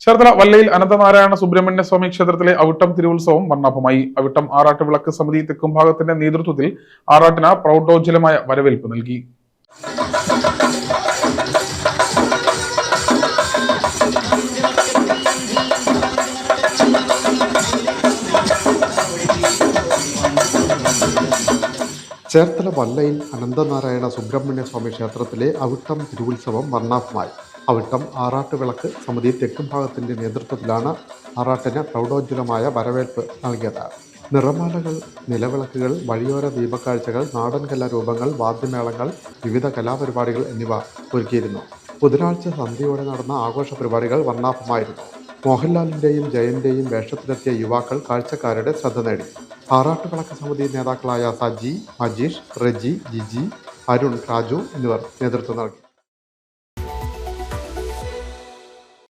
ചേർത്തല വല്ലയിൽ അനന്തനാരായണ സുബ്രഹ്മണ്യ സ്വാമി ക്ഷേത്രത്തിലെ അവിട്ടം തിരുവുത്സവം വർണാഭമായി അവിട്ടം ആറാട്ട് വിളക്ക് സമിതി തെക്കുംഭാഗത്തിന്റെ നേതൃത്വത്തിൽ ആറാട്ടിന് പ്രൗഢോജ്ജലമായ വരവേൽപ്പ് നൽകി. ചേർത്തല വല്ലയിൽ അനന്തനാരായണ സുബ്രഹ്മണ്യ സ്വാമി ക്ഷേത്രത്തിലെ അവിട്ടം തിരുവുത്സവം വർണാഭമായി അവിട്ടം ആറാട്ട് വിളക്ക് സമിതി തെക്കും ഭാഗത്തിന്റെ നേതൃത്വത്തിലാണ് ആറാട്ടിന് പ്രൗഢോജ്വലമായ വരവേൽപ്പ് നൽകിയത്. നിറമാലകൾ നിലവിളക്കുകൾ വഴിയോര ദീപക്കാഴ്ചകൾ നാടൻ കലാരൂപങ്ങൾ വാദ്യമേളങ്ങൾ വിവിധ കലാപരിപാടികൾ എന്നിവ ഒരുക്കിയിരുന്നു. ബുധനാഴ്ച സന്ധ്യയോടെ നടന്ന ആഘോഷ പരിപാടികൾ വർണാഭമായിരുന്നു. മോഹൻലാലിന്റെയും ജയന്റെയും വേഷത്തിലെത്തിയ യുവാക്കൾ കാഴ്ചക്കാരുടെ ശ്രദ്ധ നേടി. ആറാട്ടുവിളക്ക് സമിതി നേതാക്കളായ സജി അജീഷ് റെജി ജിജി അരുൺ രാജു എന്നിവർ നേതൃത്വം നൽകി.